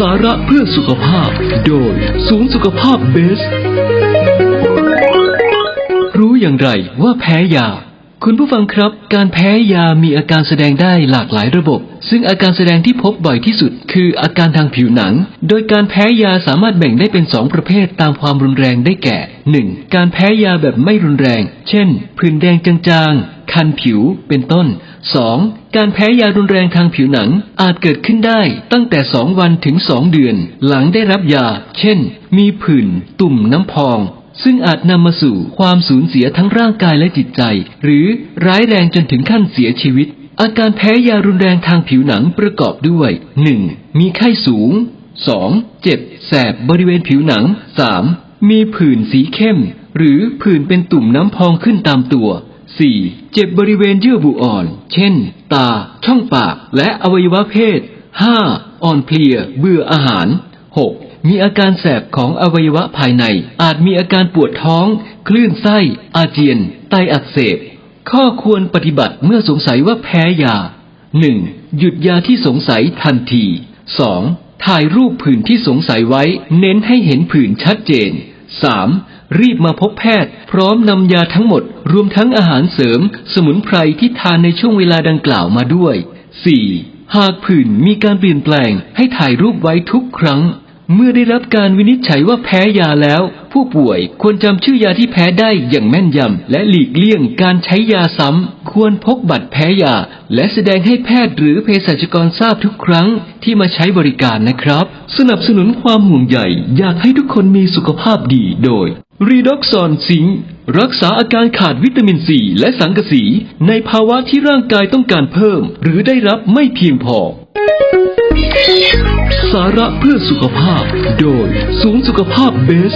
สาระเพื่อสุขภาพ โดยศูนย์สุขภาพเบส รู้อย่างไรว่าแพ้ยา คุณผู้ฟังครับ การแพ้ยามีอาการแสดงได้หลากหลายระบบ ซึ่งอาการแสดงที่พบบ่อยที่สุด คืออาการทางผิวหนัง โดยการแพ้ยาสามารถแบ่งได้เป็น 2 ประเภทตามความรุนแรงได้แก่ 1. การแพ้ยาแบบไม่รุนแรง เช่นผื่นแดงจางๆ คันผิว เป็นต้น 2. การแพ้ยารุนแรงทางผิวหนังอาจเกิดขึ้นได้ตั้งแต่ 2 วันถึง 2 เดือน หลังได้รับยา เช่น มีผื่น ตุ่มน้ำพอง ซึ่งอาจนำมาสู่ความสูญเสียทั้งร่างกายและจิตใจ หรือร้ายแรงจนถึงขั้นเสียชีวิต อาการแพ้ยารุนแรงทางผิวหนังประกอบด้วย 1. มีไข้สูง 2. เจ็บ แสบบริเวณผิวหนัง 3. มีผื่นสีเข้ม หรือผื่นเป็นตุ่มน้ำพองขึ้นตามตัว 4. เจ็บบริเวณเยื่อบุอ่อน เช่น ตา ช่องปาก และอวัยวะเพศ 5. อ่อนเพลีย เบื่ออาหาร 6. มีอาการแสบของอวัยวะภายใน อาจมีอาการปวดท้อง คลื่นไส้ อาเจียน ไตอักเสบ ข้อควรปฏิบัติเมื่อสงสัยว่าแพ้ยา 1. หยุดยาที่สงสัยทันที 2. ถ่ายรูปผื่นที่สงสัยไว้ เน้นให้เห็นผื่นชัดเจน 3. รีบมาพบแพทย์ พร้อมนำยาทั้งหมด รวมทั้งอาหารเสริม สมุนไพรที่ทานในช่วงเวลาดังกล่าวมาด้วย 4. หากผื่นมีการเปลี่ยนแปลง ให้ถ่ายรูปไว้ทุกครั้ง เมื่อได้รับการวินิจฉัยว่าแพ้ยาแล้ว ผู้ป่วยควรจำชื่อยาที่แพ้ได้อย่างแม่นยำและหลีกเลี่ยงการใช้ยาซ้ำ ควรพกบัตรแพ้ยา และแสดงให้แพทย์หรือเภสัชกรทราบทุกครั้งที่มาใช้บริการนะครับ สนับสนุนความห่วงใยอยากให้ทุกคนมีสุขภาพดีโดย รีด็อกซอนซิงรักษาอาการขาดวิตามินซีและสังกะสี ในภาวะที่ร่างกายต้องการเพิ่ม หรือได้รับไม่เพียงพอ สาระเพื่อสุขภาพ โดยศูนย์สุขภาพเบส